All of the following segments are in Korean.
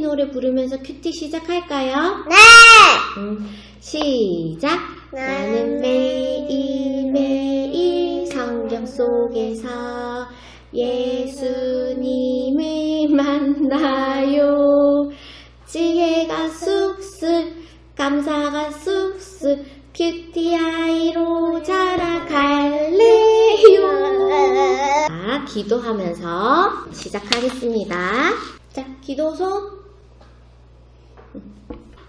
노래 부르면서 큐티 시작할까요? 네! 음, 시작! 나는 매일매일 성경 속에서 예수님을 만나요. 지혜가 쑥쑥, 감사가 쑥쑥, 큐티 아이로 자라갈래요. 자, 기도하면서 시작하겠습니다. 자, 기도소.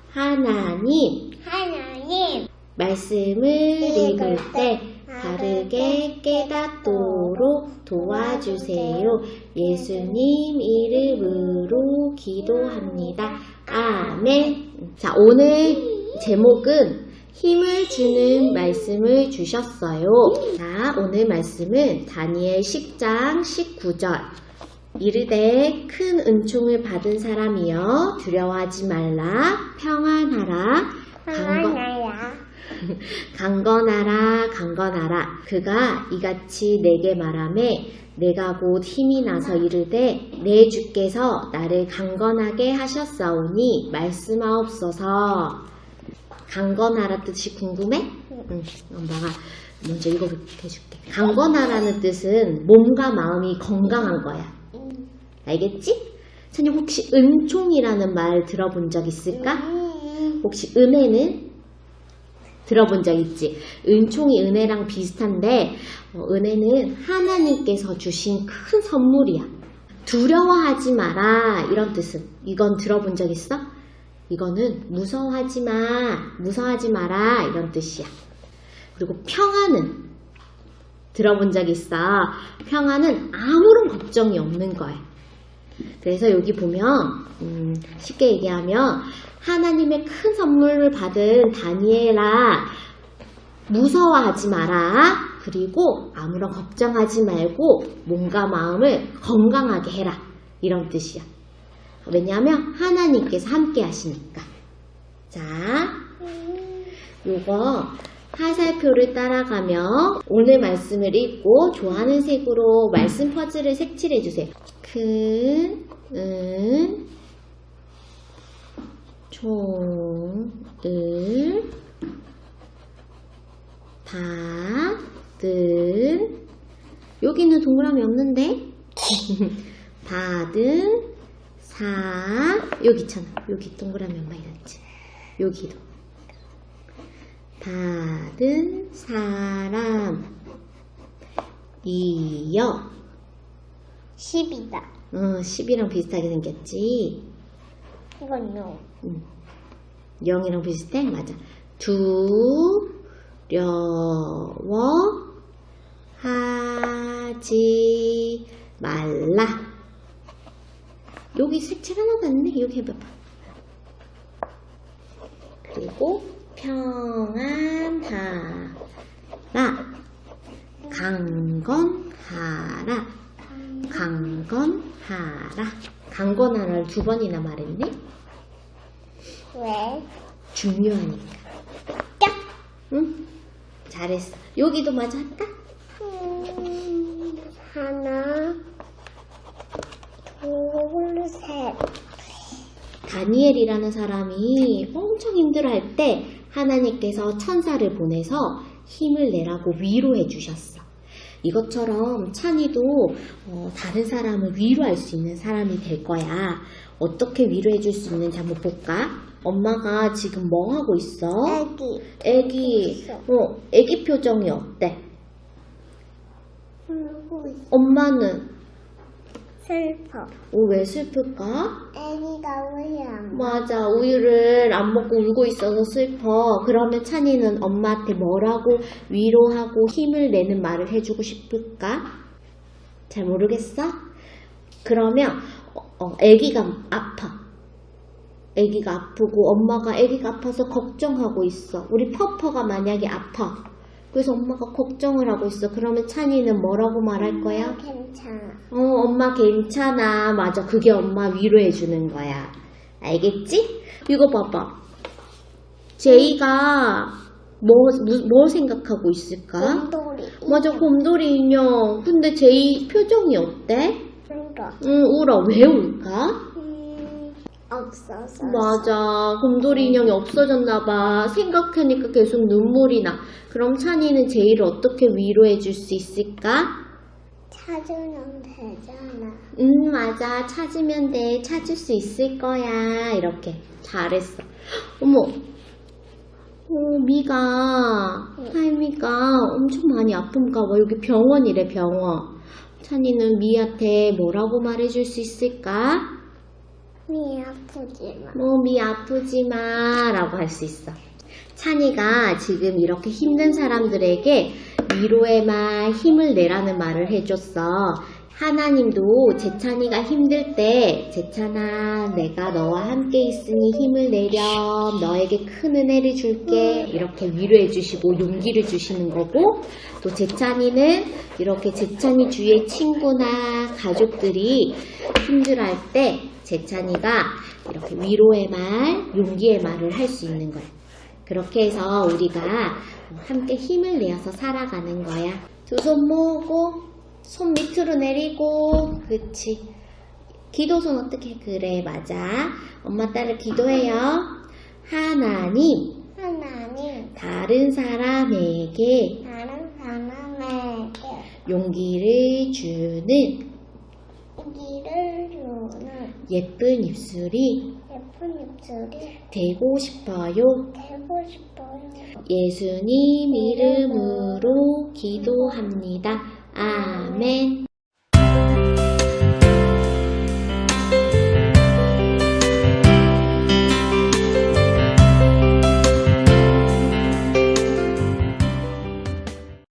하나님, 하나님, 말씀을 읽을 때 바르게 깨닫도록 도와주세요. 예수님 이름으로 기도합니다. 아멘. 자, 오늘 제목은 힘을 주는 말씀을 주셨어요. 자, 오늘 말씀은 다니엘 10장 19절. 이르되 큰 은총을 받은 사람이여 두려워하지 말라. 평안하라. 강건, 하나야. 강건하라 강건하라. 그가 이같이 내게 말하매 내가 곧 힘이 나서 이르되 내 주께서 나를 강건하게 하셨사오니 말씀하옵소서. 강건하라 뜻이 궁금해? 응, 엄마가 먼저 읽어볼게줄게. 강건하라는 뜻은 몸과 마음이 건강한 거야 알겠지? 선생님 혹시 은총이라는 말 들어본 적 있을까? 음, 혹시 은혜는 들어본 적 있지? 은총이 은혜랑 비슷한데 어, 은혜는 하나님께서 주신 큰 선물이야. 두려워하지 마라 이런 뜻은 이건 들어본 적 있어? 이거는 무서워하지 마, 무서워하지 마라 이런 뜻이야. 그리고 평안은 들어본 적 있어? 평안은 아무런 걱정이 없는 거야. 그래서 여기 보면 음, 쉽게 얘기하면 하나님의 큰 선물을 받은 다니엘아 무서워하지 마라 그리고 아무런 걱정하지 말고 몸과 마음을 건강하게 해라 이런 뜻이야 왜냐하면 하나님께서 함께 하시니까 자 요거 화살표를 따라가며 오늘 말씀을 읽고 좋아하는 색으로 말씀 퍼즐을 색칠해 주세요. 큰, 은, 총, 을, 받은, 여기는 동그라미 없는데? 받은, 사, 여기 있잖아. 여기 동그라미 엄마 이랬지. 여기도. 받은 사람 이여 10이다. 어, 10이랑 비슷하게 생겼지 이건요. 음. 0이랑 비슷해? 맞아 두려워 하지 말라 여기 색칠 하나도 안 돼? 여기 해봐봐 그리고 평안하라 강건하라 강건하라 강건하라를 두 번이나 말했네 왜? 중요하니까 짝! 응? 잘했어 여기도 마저 할까? 음, 하나, 둘, 셋. 다니엘이라는 사람이 엄청 힘들어할 때 하나님께서 천사를 보내서 힘을 내라고 위로해 주셨어. 이것처럼 찬이도 어, 다른 사람을 위로할 수 있는 사람이 될 거야. 어떻게 위로해 줄 수 있는지 한번 볼까? 엄마가 지금 뭐 하고 있어? 애기. 애기. 어, 애기 표정이 어때? 울고 있어. 엄마는 슬퍼. 어, 왜 슬플까? 애기가 우유 안 맞아. 우유를 안 먹고 울고 있어서 슬퍼. 그러면 찬이는 엄마한테 뭐라고 위로하고 힘을 내는 말을 해주고 싶을까? 잘 모르겠어? 그러면 어, 어, 아기가 아파. 아기가 아프고 엄마가 아기가 아파서 걱정하고 있어. 우리 퍼퍼가 만약에 아파. 그래서 엄마가 걱정을 하고 있어. 그러면 찬이는 뭐라고 말할 거야? 괜찮아. 어, 엄마 괜찮아. 맞아. 그게 엄마 위로해 주는 거야. 알겠지? 이거 봐봐. 제이가 뭐, 무- 뭐 생각하고 있을까? 곰돌이. 맞아, 곰돌이 인형. 근데 제이 표정이 어때? 울어. 응, 울어. 왜 울까? 음, 없어서. 맞아. 곰돌이 인형이 없어졌나봐. 생각하니까 계속 눈물이 나. 그럼 찬이는 제이를 어떻게 위로해 줄 수 있을까? 찾으면 되잖아. 음, 맞아. 찾으면 돼. 찾을 수 있을 거야. 이렇게. 잘했어. 어머. 어, 미가, 하이미가 엄청 많이 아픈가 봐. 여기 병원이래, 병원. 찬이는 미한테 뭐라고 말해줄 수 있을까? 미 아프지 마. 몸이 아프지 마 라고 할 수 있어. 찬이가 지금 이렇게 힘든 사람들에게 위로의 말, 힘을 내라는 말을 해줬어. 하나님도 제찬이가 힘들 때 제찬아 내가 너와 함께 있으니 힘을 내렴 너에게 큰 은혜를 줄게 이렇게 위로해 주시고 용기를 주시는 거고 또 제찬이는 이렇게 제찬이 주위의 친구나 가족들이 힘들어할 때 제찬이가 이렇게 위로의 말, 용기의 말을 할 수 있는 거야. 그렇게 해서 우리가 함께 힘을 내어서 살아가는 거야. 두 손 모으고, 손 밑으로 내리고, 그치. 기도손 어떻게? 해? 그래, 맞아. 엄마 따라 기도해요. 하나님, 하나님, 다른 사람에게 다른 사람에게 용기를 주는 길을 주는 예쁜 입술이 예쁜 입술이 되고 싶어요. 되고 싶어요. 예수님 이름으로 기도합니다. 아멘.